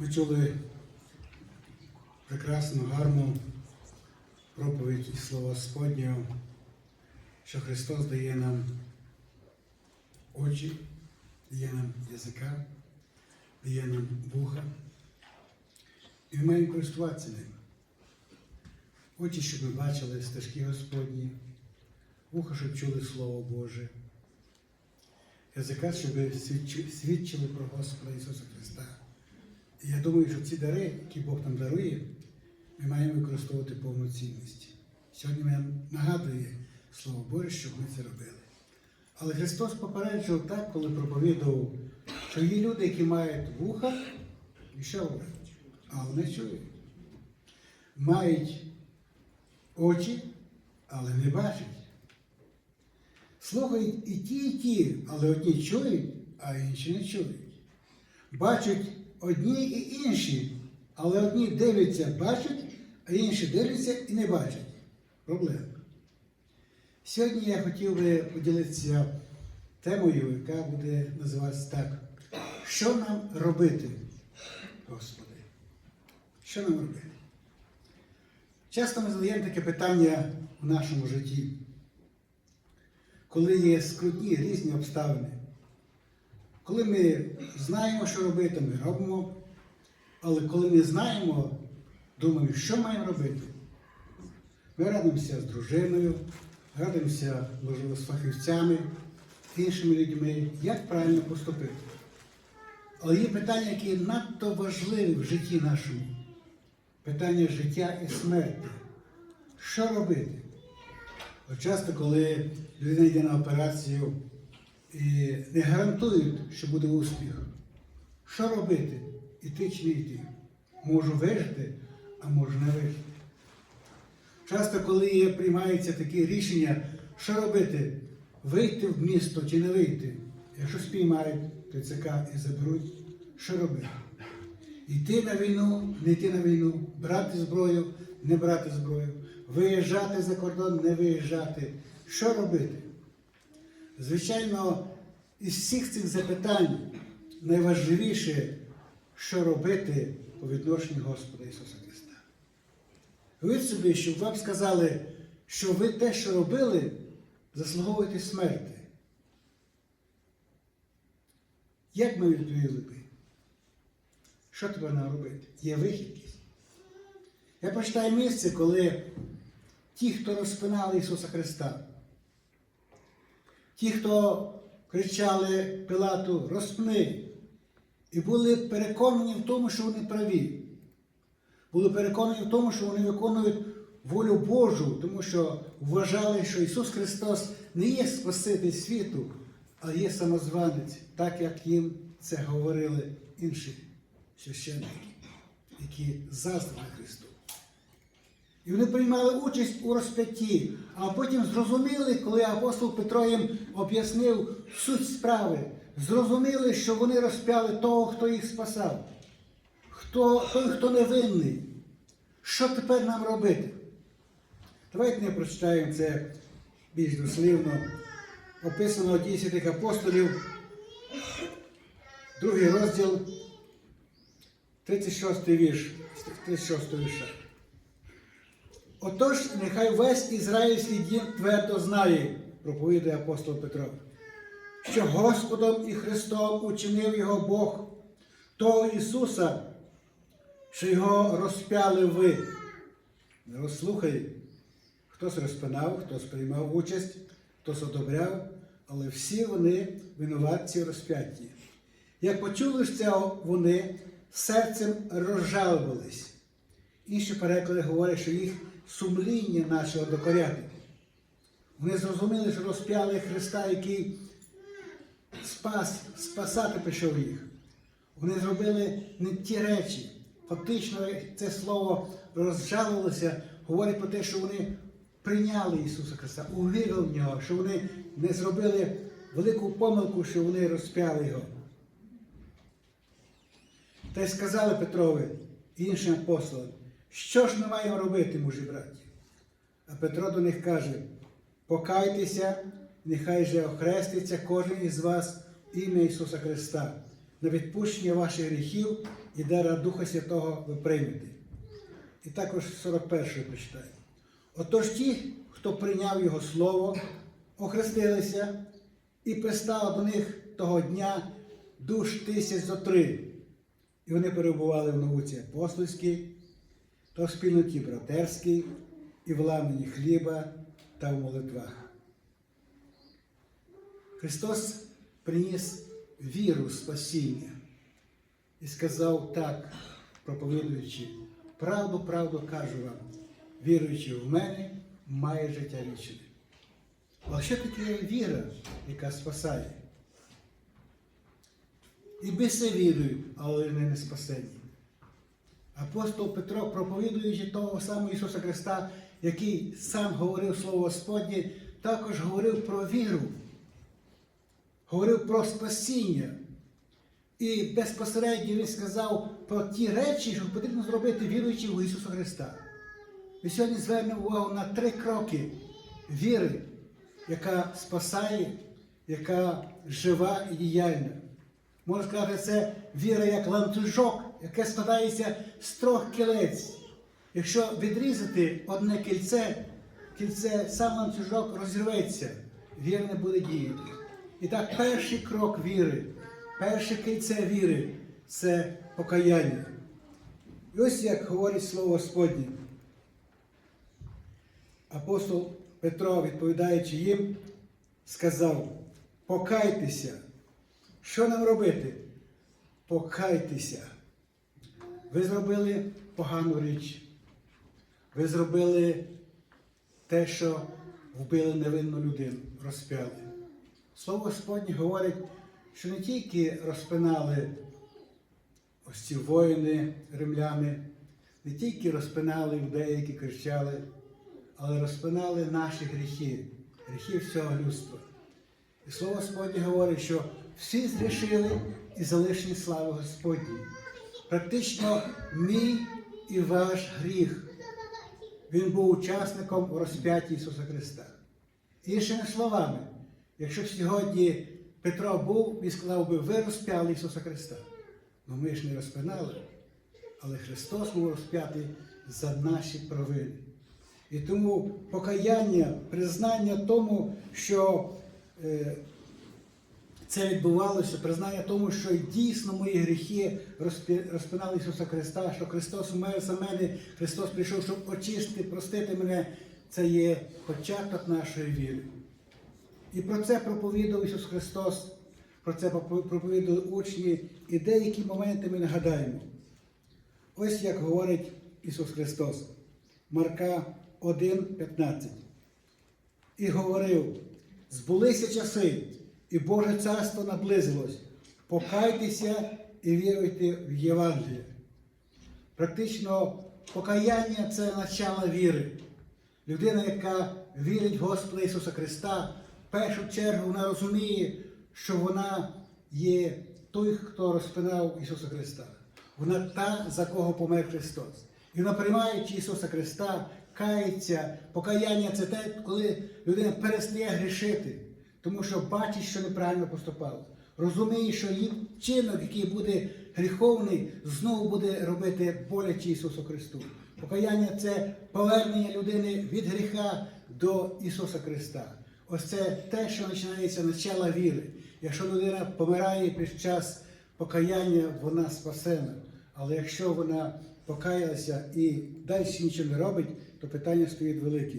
Ми чули прекрасну, гарну проповідь і слова Господнього, що Христос дає нам очі, дає нам язика, дає нам вуха. І ми маємо користуватися ним. Очі, щоб ми бачили стежки Господні, вуха, щоб чули Слово Боже, язика, щоб свідчили про Господа Ісуса Христа. Я думаю, що ці дари, які Бог нам дарує, ми маємо використовувати повну цінність. Сьогодні нам нагадує Слово Боже, щоб ми це робили. Але Христос попереджував так, коли проповідував, що є люди, які мають вуха і що говорять, але не чують. Мають очі, але не бачать. Слухають і ті, і ті, але одні чують, а інші не чують. Бачать одні і інші, але одні дивляться, бачать, а інші дивляться і не бачать. Проблема. Сьогодні я хотів би поділитися темою, яка буде називатися так. Що нам робити, Господи? Що нам робити? Часто ми задаємо таке питання в нашому житті, коли є скрутні різні обставини. Коли ми знаємо, що робити, ми робимо. Але коли не знаємо, думаємо, що маємо робити. Ми радимося з дружиною, радимося, можливо, з фахівцями, іншими людьми, як правильно поступити. Але є питання, які надто важливі в житті нашому. Питання життя і смерті. Що робити? От часто, коли людина йде на операцію і не гарантують, що буде успіх, що робити? Іти чи не йти? Можу вижити, а можу не вижити. Часто, коли приймаються такі рішення, що робити? Вийти в місто чи не вийти? Якщо спіймають ТЦК і заберуть, що робити? Йти на війну, не йти на війну, брати зброю, не брати зброю, виїжджати за кордон, не виїжджати. Що робити? Звичайно, із всіх цих запитань найважливіше, що робити по відношенню Господа Ісуса Христа. Уявіть собі, щоб вам сказали, що ви те, що робили, заслуговуєте смерти. Як ми відповіли би? Що тебе нам робити? Є вихід. Я прочитаю місце, коли ті, хто розпинали Ісуса Христа, ті, хто кричали Пилату, розпни, і були переконані в тому, що вони праві. Були переконані в тому, що вони виконують волю Божу, тому що вважали, що Ісус Христос не є Спаситель світу, а є самозванець, так як їм це говорили інші священники, які заздрили Христу. І вони приймали участь у розп'ятті, а потім зрозуміли, коли апостол Петро їм об'яснив суть справи, зрозуміли, що вони розп'яли того, хто їх спасав, хто, той, хто невинний. Що тепер нам робити? Давайте ми прочитаємо це більш дослівно. Описано дії святих апостолів, другий розділ, 36 вірш, 36 вірша. Отож, нехай весь ізраїльський дім твердо знає, проповідає апостол Петро, що Господом і Христом учинив його Бог, того Ісуса, що його розп'яли ви. Розслухай, хтось розпинав, хтось приймав участь, хтось одобряв, але всі вони винуватці в розп'ятті. Як почули ж це вони, серцем розжалувались. Інші переклади говорять, що їх сумління почало докоряти. Вони зрозуміли, що розп'яли Христа, який спас, спасати прийшов їх. Вони зробили не ті речі. Фактично, це слово розжалувалося, говорить про те, що вони прийняли Ісуса Христа, увірили в нього, що вони не зробили велику помилку, що вони розп'яли його. Та й сказали Петрові іншим апостолам, що ж ми маємо робити, мужі браті? А Петро до них каже: покайтеся, нехай же охреститься кожен із вас ім'я Ісуса Христа на відпущення ваших гріхів і дара Духа Святого ви приймете. І також 41 прочитаю. Отож ті, хто прийняв Його Слово, охрестилися і пристало до них того дня душ тисяч зо три. І вони перебували в науці апостольській, та в спільноті братерській, і в ламані хліба та в молитвах. Христос приніс віру спасіння і сказав так, проповідуючи, правду, правду кажу вам, віруючи в мене, має життя вічне. А що таке віра, яка спасає? І биси вірують, але не спасені. Апостол Петро, проповідуючи того самого Ісуса Христа, який сам говорив Слово Господнє, також говорив про віру, говорив про спасіння. І безпосередньо він сказав про ті речі, що потрібно зробити віруючи в Ісуса Христа. Ми сьогодні звернемо увагу на три кроки віри, яка спасає, яка жива і діяльна. Можна сказати, це віра як ланцюжок, яке складається з трьох кілець. Якщо відрізати одне кільце, кільце сам ланцюжок розірветься, віра не буде діяти. І так, перший крок віри, перше кільце віри це покаяння. І ось як говорить слово Господнє. Апостол Петро, відповідаючи їм, сказав: покайтеся. Що нам робити? Покайтеся. Ви зробили погану річ. Ви зробили те, що вбили невинну людину, розп'яли. Слово Господнє говорить, що не тільки розпинали ось ці воїни, римляни, не тільки розпинали людей, які кричали, але розпинали наші гріхи, гріхи всього людства. І слово Господнє говорить, що всі зрішили і залишені слави Господній. Практично мій і ваш гріх. Він був учасником у розп'ятті Ісуса Христа. Іншими словами, якщо б сьогодні Петро був, він сказав би, ви розп'яли Ісуса Христа. Ну ми ж не розпинали, але Христос був розп'ятий за наші провини. І тому покаяння, признання тому, що е, це відбувалося, признання тому, що дійсно мої гріхи розпинали Ісуса Христа, що Христос умер за мене, Христос прийшов, щоб очистити, простити мене. Це є початок нашої віри. І про це проповідав Ісус Христос, про це проповідали учні, і деякі моменти ми нагадаємо. Ось як говорить Ісус Христос, Марка 1,15. І говорив: збулися часи, і Боже царство наблизилось. Покайтеся і віруйте в Євангеліє. Практично покаяння це начало віри. Людина, яка вірить в Господа Ісуса Христа, в першу чергу вона розуміє, що вона є той, хто розпинав Ісуса Христа. Вона та, за кого помер Христос. І вона приймаючи Ісуса Христа, кається, покаяння це те, коли людина перестає грішити, тому що бачить, що неправильно поступала. Розуміє, що її вчинок, який буде гріховний, знову буде робити боляче Ісусу Христу. Покаяння це повернення людини від гріха до Ісуса Христа. Ось це те, що починається начала віри. Якщо людина помирає під час покаяння, вона спасена. Але якщо вона покаялася і далі нічого не робить, то питання стоїть велике.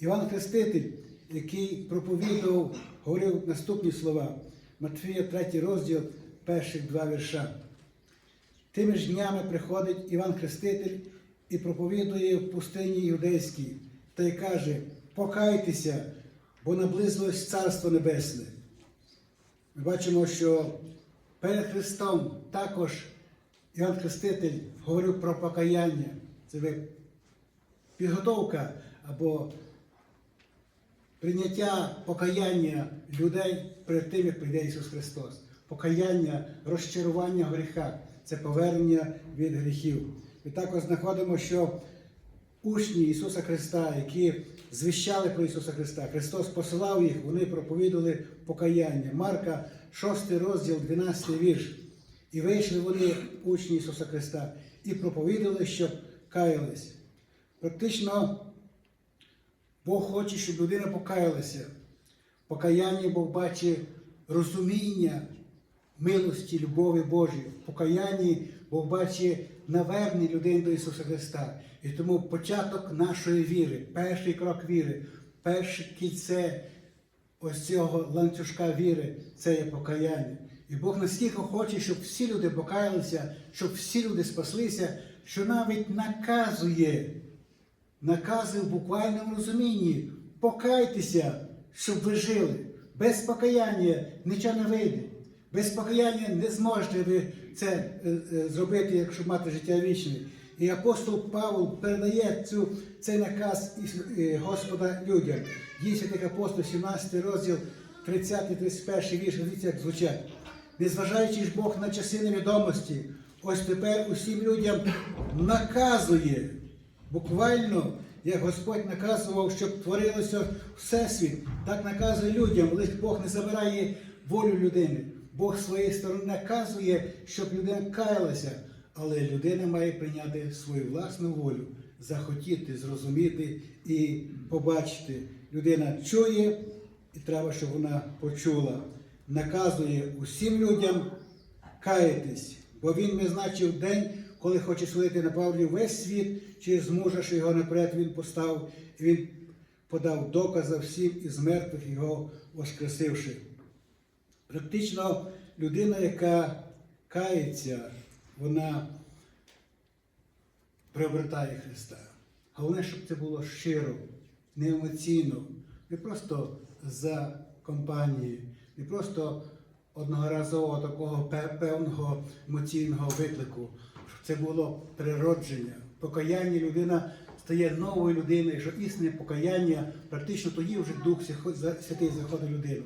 Іван Хреститель, який проповідував, говорив наступні слова. Матфія, 3 розділ, перших два вірша. Тими ж днями приходить Іван Хреститель і проповідує в пустині юдейській та й каже: покайтеся, бо наблизилось Царство Небесне. Ми бачимо, що перед Христом також Іван Хреститель говорив про покаяння. Це підготовка або прийняття покаяння людей перед тим, як прийде Ісус Христос. Покаяння, розчарування в гріхах це повернення від гріхів. Ми також знаходимо, що учні Ісуса Христа, які звіщали про Ісуса Христа, Христос посилав їх, вони проповідували покаяння. Марка, 6 розділ, 12 вірш. І вийшли вони, учні Ісуса Христа, і проповідали, щоб каялись. Практично Бог хоче, щоб людина покаялася. Покаяння Бог бачить розуміння милості, любові Божої. Покаянні Бог бачить навернення людини до Ісуса Христа. І тому початок нашої віри, перший крок віри, перше кільце ось цього ланцюжка віри це є покаяння. І Бог настільки хоче, щоб всі люди покаялися, щоб всі люди спаслися, що навіть наказує, наказує в буквальному розумінні, покайтеся, щоб ви жили. Без покаяння нічого не вийде. Без покаяння не зможете ви це е, е, зробити, якщо мати життя вічне. І апостол Павло передає цю, цей наказ е, Господа людям. Дійсно, як апостол, 17 розділ, 30-31 вірш, дивіться, як звучать. Незважаючи ж Бог на часи невідомості, ось тепер усім людям наказує, буквально, як Господь наказував, щоб творилося Всесвіт, так наказує людям, лише Бог не забирає волю людини. Бог своєї сторони наказує, щоб людина каялася, але людина має прийняти свою власну волю, захотіти, зрозуміти і побачити. Людина чує, і треба, щоб вона почула. Наказує усім людям каятись, бо він назначив день, коли хоче судити на Павлі весь світ мужа, що його наперед він постав, він подав докази всім із мертвих його воскресивши. Практично людина, яка кається, вона приобретає Христа. Головне, щоб це було щиро, не емоційно, не просто за компанією, не просто одноразового такого певного емоційного виклику, це було природження. В покаянні людина стає новою людиною, що істинне покаяння, практично тоді вже Дух Святий заходить в людину.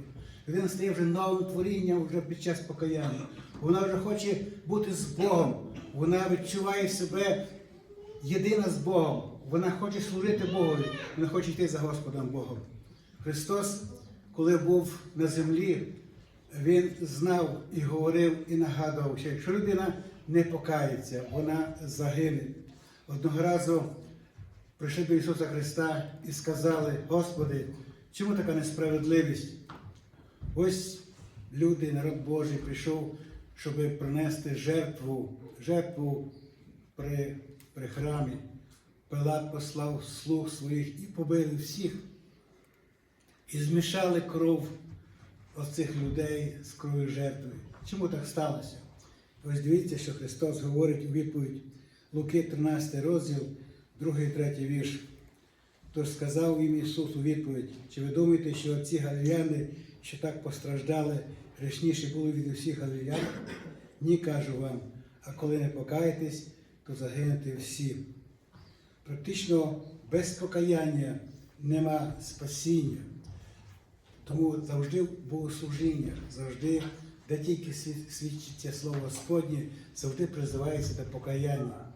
Людина стає вже новим творінням вже під час покаяння. Вона вже хоче бути з Богом. Вона відчуває себе єдина з Богом. Вона хоче служити Богові, вона хоче йти за Господом Богом. Христос, коли був на землі, Він знав і говорив, і нагадував, що якщо людина не покається, вона загине. Одного разу прийшли до Ісуса Христа і сказали, Господи, чому така несправедливість? Ось люди, народ Божий прийшов, щоб принести жертву, жертву при, при храмі. Пилат послав слуг своїх і побили всіх. І змішали кров оцих людей з кров'ю жертви. Чому так сталося? Ось дивіться, що Христос говорить у відповідь Луки 13 розділ, 2-3 вірш. Тож сказав їм Ісус у відповідь, чи ви думаєте, що ці галилеяни, що так постраждали, грішніші були від усіх галилеян? Ні, кажу вам, а коли не покаєтесь, то загинете всі. Практично без покаяння нема спасіння. Тому завжди богослужіння, завжди, де тільки свідчиться слово Господнє, завжди призивається до покаяння.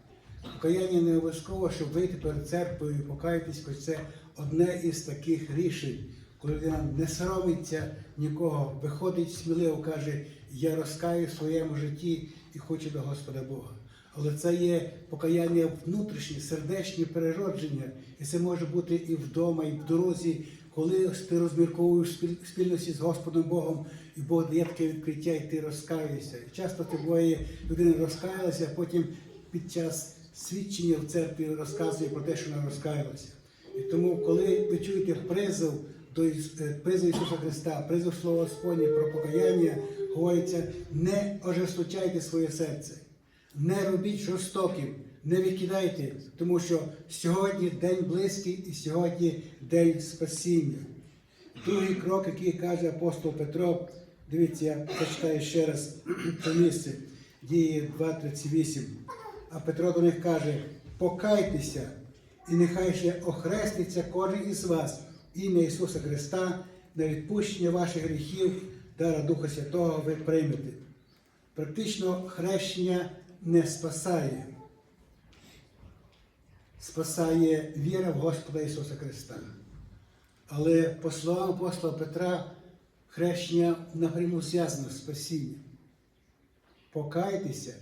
Покаяння не обов'язково, щоб вийти перед церквою і покаятись, хоч це одне із таких рішень, коли людина не соромиться нікого, виходить сміливо, каже, я розкаю в своєму житті і хочу до Господа Бога. Але це є покаяння внутрішнє, сердечне переродження, і це може бути і вдома, і в дорозі, коли ти розмірковуєш спільності з Господом Богом, і Бог дає таке відкриття, і ти розкаєшся. Часто ти буває, людина розкаялася, а потім під час свідчення в церкві розказує про те, що вона розкаялася. І тому, коли ви чуєте призов до е, призов Ісуса Христа, призов Слова Господнє про покаяння, говориться, не ожесточайте своє серце, не робіть жорстоким, не викидайте, тому що сьогодні день близький і сьогодні день спасіння. Другий крок, який каже апостол Петро, дивіться, я зачитаю ще раз це місце, дії 2.38. А Петро до них каже: покайтеся, і нехай ще охреститься кожен із вас ім'я Ісуса Христа на відпущення ваших гріхів, дара Духа Святого ви приймете. Практично хрещення не спасає. Спасає віра в Господа Ісуса Христа. Але по словам апостола Петра, хрещення напряму зв'язано з спасінням. покайтеся,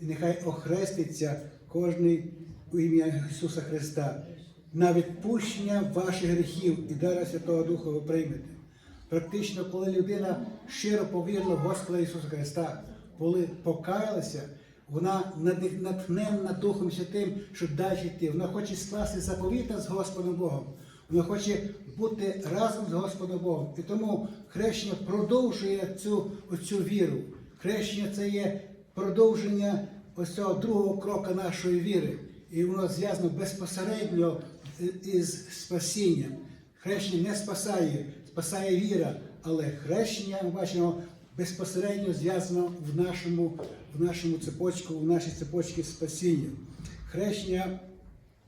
і нехай охреститься кожний у ім'я Ісуса Христа на відпущення ваших гріхів і дара Святого Духа ви приймете. Практично, коли людина щиро повірила в Господа Ісуса Христа, коли покаялася, вона натхненна Духом Святим, щоб далі йти. Вона хоче скласти заповіта з Господом Богом. Вона хоче бути разом з Господом Богом. І тому хрещення продовжує цю, оцю віру. Хрещення це є продовження ось цього другого кроку нашої віри. І воно зв'язано безпосередньо із спасінням. Хрещення не спасає, спасає віра, але хрещення, ми бачимо, безпосередньо зв'язано в нашому, в нашому цепочку, в нашій цепочці спасіння. Хрещення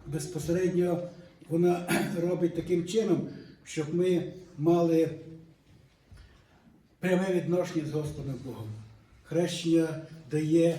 безпосередньо вона робить таким чином, щоб ми мали пряме відношення з Господом Богом. Хрещення дає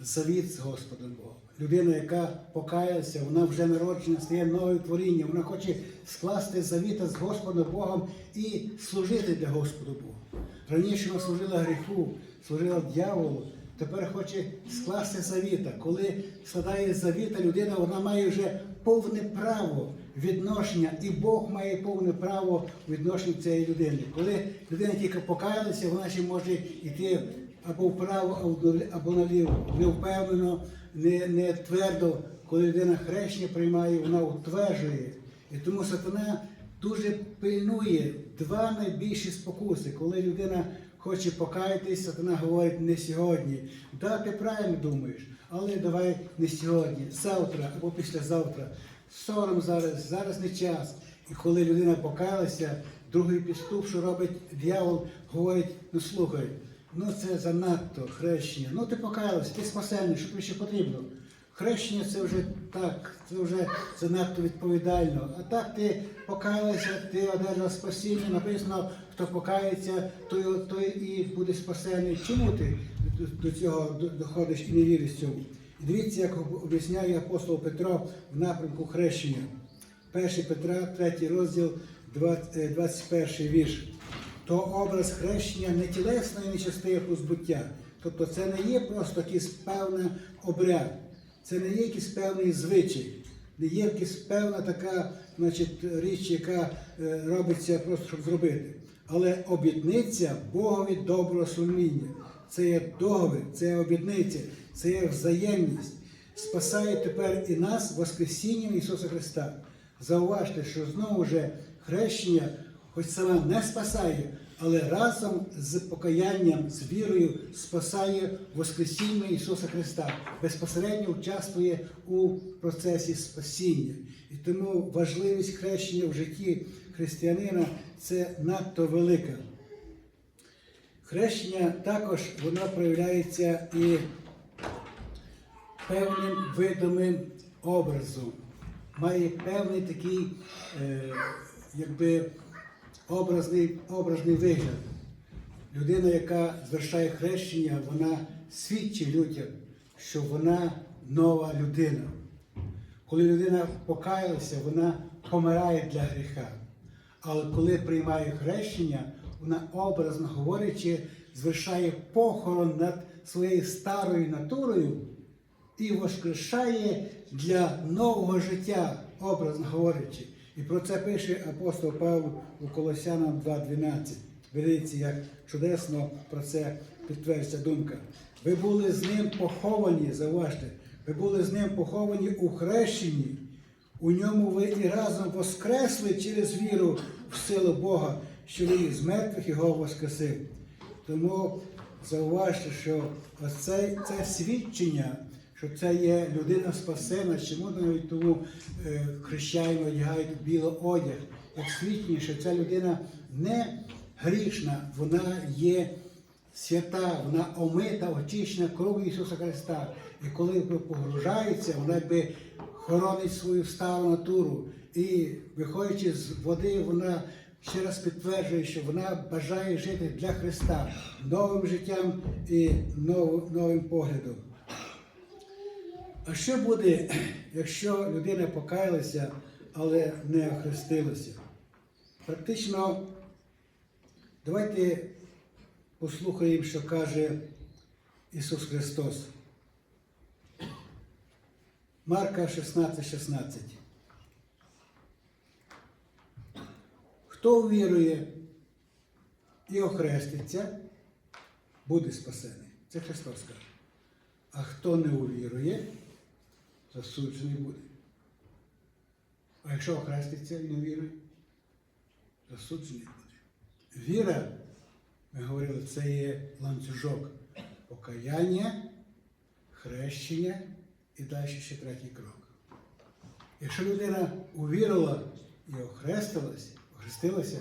завіт з Господом Богом. Людина, яка покаялася, вона вже народжена, стає новим творінням, вона хоче скласти завіта з Господом Богом і служити для Господа Бога. Раніше вона служила гріху, служила дьяволу, тепер хоче скласти завіта. Коли складає завіта, людина вона має вже повне право відношення, і Бог має повне право у відношенні цієї людини. Коли людина тільки покаялася, вона ще може йти або вправо, або наліво. Не впевнено, не, не твердо, коли людина хрещення приймає, вона утверджує. І тому сатана дуже пильнує два найбільші спокуси, коли людина хоче покаятись, сатана говорить не сьогодні. Да, ти правильно думаєш, але давай не сьогодні, завтра або післязавтра. Сором зараз, зараз не час. І коли людина покаялася, другий підступ, що робить дьявол, говорить, ну слухай, ну це занадто хрещення. Ну ти покаялася, ти спасенний, що тобі ще потрібно. Хрещення це вже так, це вже занадто відповідально. А так ти покаялася, ти одержав спасіння, написано, хто покається, той, той і буде спасений. Чому ти до- цього доходиш і не віриш цьому? І дивіться, як об'ясняє апостол Петро в напрямку хрещення. 1 Петра, 3 розділ, 20, е, 21 вірш. То образ хрещення не тілесної нечистої позбуття. Тобто це не є просто якийсь певний обряд, це не є якийсь певний звичай, не є якась певна така значить, річ, яка е, робиться просто, щоб зробити. Але обітниця Богові доброго сумління. Це є договір, це є обітниця, це є взаємність. Спасає тепер і нас Воскресінням Ісуса Христа. Зауважте, що знову ж хрещення, хоч сама не спасає, але разом з покаянням, з вірою спасає Воскресіння Ісуса Христа, безпосередньо участвує у процесі спасіння. І тому важливість хрещення в житті християнина це надто велика. Хрещення також воно проявляється і певним видомим образом. Має певний такий е, якби образний, образний вигляд. Людина, яка звершає хрещення, вона свідчить людям, що вона нова людина. Коли людина покаялася, вона помирає для гріха. Але коли приймає хрещення, вона образно говорячи, звершає похорон над своєю старою натурою і воскрешає для нового життя, образно говорячи. І про це пише апостол Павло у Колосянам 2.12. Дивіться, як чудесно про це підтверджується думка. Ви були з ним поховані, зауважте, ви були з ним поховані у хрещенні. У ньому ви і разом воскресли через віру в силу Бога, що ви з мертвих його воскресив. Тому зауважте, що ось це, свідчення, що це є людина спасена, чому навіть тому е, хрещаємо одягають білий одяг, як свідчення, що ця людина не грішна, вона є свята, вона омита, очищена кров'ю Ісуса Христа. І коли погружається, вона якби хоронить свою стару натуру. І виходячи з води, вона ще раз підтверджує, що вона бажає жити для Христа новим життям і новим поглядом. А що буде, якщо людина покаялася, але не охрестилася? Практично, давайте послухаємо, що каже Ісус Христос. Марка 16, 16. Хто вірує і охреститься, буде спасений. Це Христос каже. А хто не увірує, засуджений буде. А якщо охреститься і не вірує, засуджений буде. Віра, ми говорили, це є ланцюжок покаяння, хрещення і далі ще третій крок. Якщо людина увірила і охрестилась, охрестилася,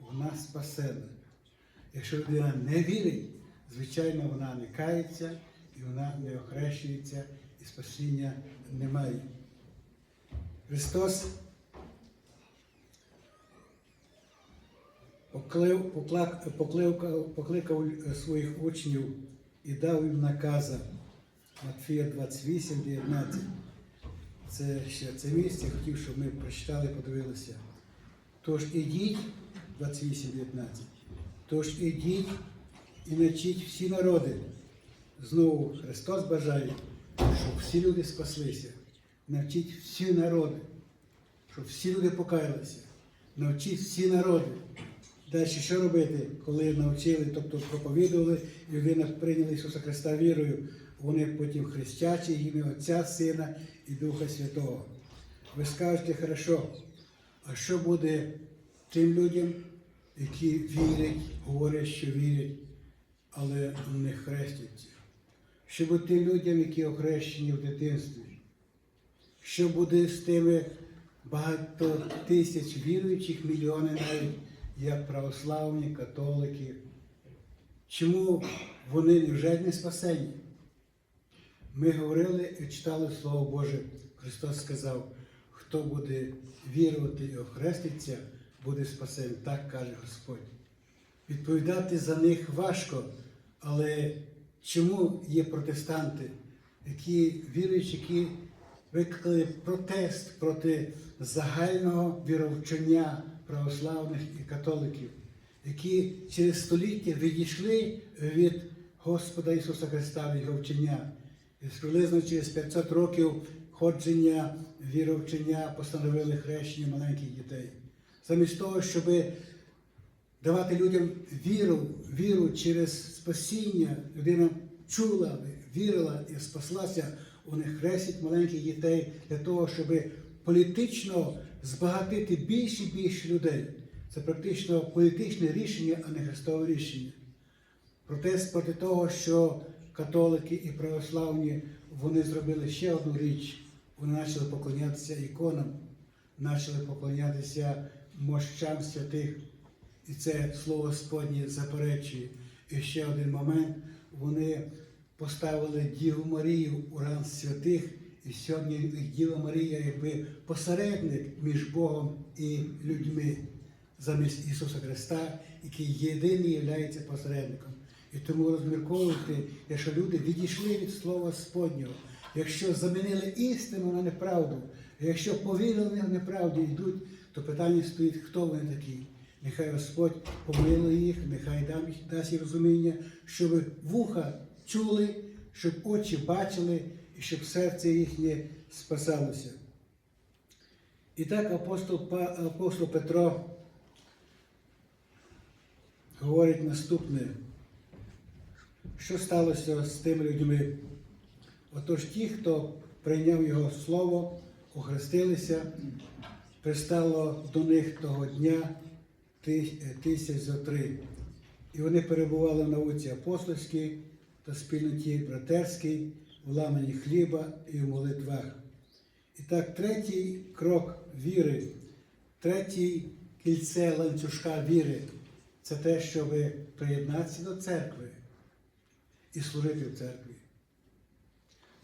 вона спасена. Якщо людина не вірить, звичайно, вона не кається і вона не охрещується, і спасіння немає. Христос поклив, поклак, покликав, покликав своїх учнів і дав їм наказа. Матфія 28, 19. Це ще це місце, хотів, щоб ми прочитали, подивилися. Тож ідіть, 28, 19. Тож ідіть і навчіть всі народи. Знову Христос бажає, щоб всі люди спаслися. Навчіть всі народи, щоб всі люди покаялися. Навчіть всі народи. Далі що робити, коли навчили, тобто проповідували, і людина прийняла Ісуса Христа вірою, вони потім хрестячі, ім'я Отця, Сина і Духа Святого. Ви скажете, хорошо, а що буде тим людям, які вірять, говорять, що вірять, але не хрестяться? Що буде тим людям, які охрещені в дитинстві? Що буде з тими багато тисяч віруючих, мільйони навіть, як православні, католики? Чому вони вже не спасені? Ми говорили і читали Слово Боже. Христос сказав, хто буде вірувати і охреститься, буде спасений. Так каже Господь. Відповідати за них важко, але чому є протестанти, які віруючі, які викликали протест проти загального віровчення православних і католиків, які через століття відійшли від Господа Ісуса Христа від його вчення. І приблизно через 500 років ходження, віровчення постановили хрещення маленьких дітей. Замість того, щоб давати людям віру, віру через спасіння, людина чула, вірила і спаслася, вони хрестять маленьких дітей для того, щоб політично збагатити більше і більше людей. Це практично політичне рішення, а не христове рішення. Протест проти того, що католики і православні вони зробили ще одну річ. Почали поклонятися іконам, почали поклонятися мощам святих. І це слово Господнє заперечує. І ще один момент. Вони поставили Діву Марію у ранг святих, і сьогодні Діва Марія якби посередник між Богом і людьми замість Ісуса Христа, який єдиний є посередником. І тому розмірковуйте, якщо люди відійшли від Слова Господнього, якщо замінили істину на неправду, якщо повірили в неправду йдуть, то питання стоїть, хто вони такі. Нехай Господь помилує їх, нехай дасть їм розуміння, щоб вуха чули, щоб очі бачили і щоб серце їхнє спасалося. І так апостол, апостол Петро говорить наступне. Що сталося з тими людьми? Отож ті, хто прийняв Його Слово, охрестилися, пристало до них того дня е, тисяч за три. І вони перебували в науці апостольській та спільноті братерській, в ламанні хліба і в молитвах. І так, третій крок віри, третій кільце ланцюжка віри це те, щоб приєднатися до церкви і служити в церкві.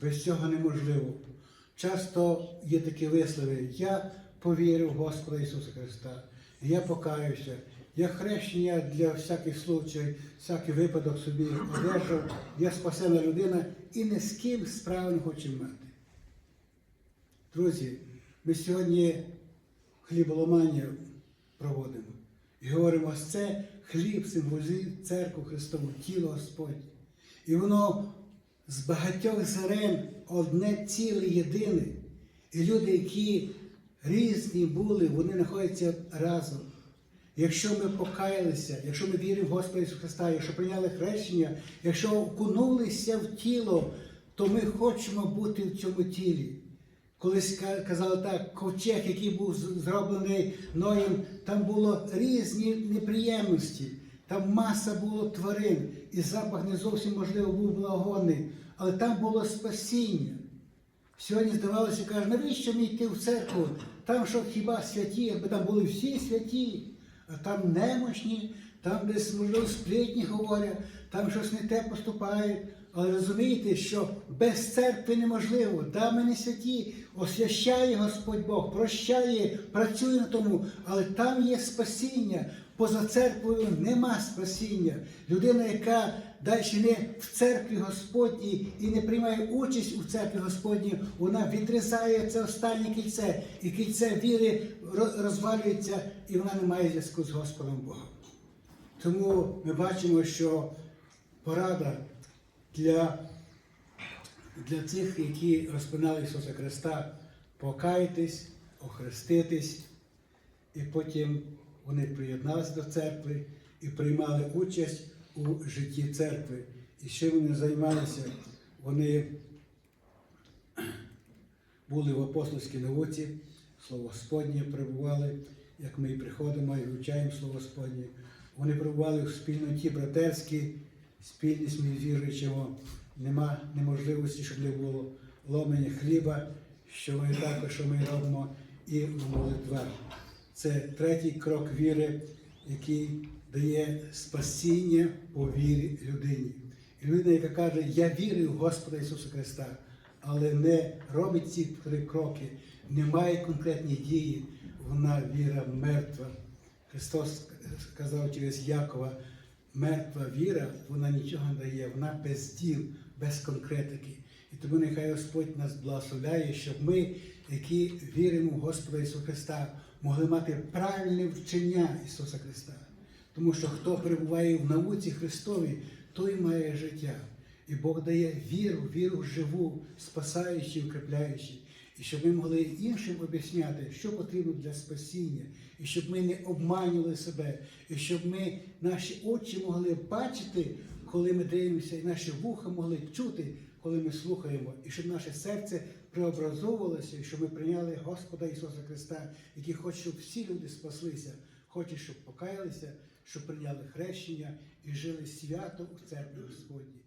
Без цього неможливо. Часто є такі вислови, я повірив в Господа Ісуса Христа, я покаюся, я хрещення для всяких случаїв, всякий випадок собі одержав, я спасена людина і ні з ким справи не хочу мати. Друзі, ми сьогодні хліболомання проводимо і говоримо, ось це хліб символізує церкву Христову, тіло Господь. І воно з багатьох зерен одне ціле єдине. І люди, які різні були, вони знаходяться разом. Якщо ми покаялися, якщо ми віримо в Господа Ісуса Христа, якщо прийняли хрещення, якщо окунулися в тіло, то ми хочемо бути в цьому тілі. Колись ка- казали так, ковчег, який був зроблений Ноєм, там було різні неприємності, там маса було тварин, і запах не зовсім можливо був благогодний, але там було спасіння. Сьогодні здавалося, каже, навіщо мені йти в церкву? Там що хіба святі, якби там були всі святі, а там немощні, там десь, можливо, сплетні говорять, там щось не те поступають. Але розумієте, що без церкви неможливо. Да, ми святі, освящає Господь Бог, прощає, працює на тому, але там є спасіння. Поза церквою нема спасіння. Людина, яка далі не в церкві Господній і не приймає участь у церкві Господній, вона відрізає це останнє кільце, і кільце віри розвалюється, і вона не має зв'язку з Господом Богом. Тому ми бачимо, що порада для, для цих, які розпинали Ісуса Христа, покайтесь, охреститись, і потім вони приєдналися до церкви і приймали участь у житті церкви. І чим вони займалися? Вони були в апостольській науці, Слово Господнє перебували, як ми і приходимо і вивчаємо Слово Господнє. Вони перебували в спільноті братерській, спільність між віруючими. Нема неможливості, щоб не було ломання хліба, що ми також що ми робимо, і молитва. Це третій крок віри, який дає спасіння по вірі людині. І людина, яка каже, я вірю в Господа Ісуса Христа, але не робить ці три кроки, не має конкретної дії, вона віра мертва. Христос сказав через Якова, мертва віра, вона нічого не дає, вона без діл, без конкретики. І тому нехай Господь нас благословляє, щоб ми, які віримо в Господа Ісуса Христа, могли мати правильне вчення Ісуса Христа. Тому що хто перебуває в науці Христовій, той має життя. І Бог дає віру, віру живу, спасаючи, укріпляючи. І щоб ми могли іншим об'ясняти, що потрібно для спасіння, і щоб ми не обманювали себе, і щоб ми наші очі могли бачити, коли ми дивимося, і наші вуха могли чути, коли ми слухаємо, і щоб наше серце преобразовувалося, і щоб ми прийняли Господа Ісуса Христа, який хоче, щоб всі люди спаслися, хоче, щоб покаялися, щоб прийняли хрещення і жили свято у церкві Господній.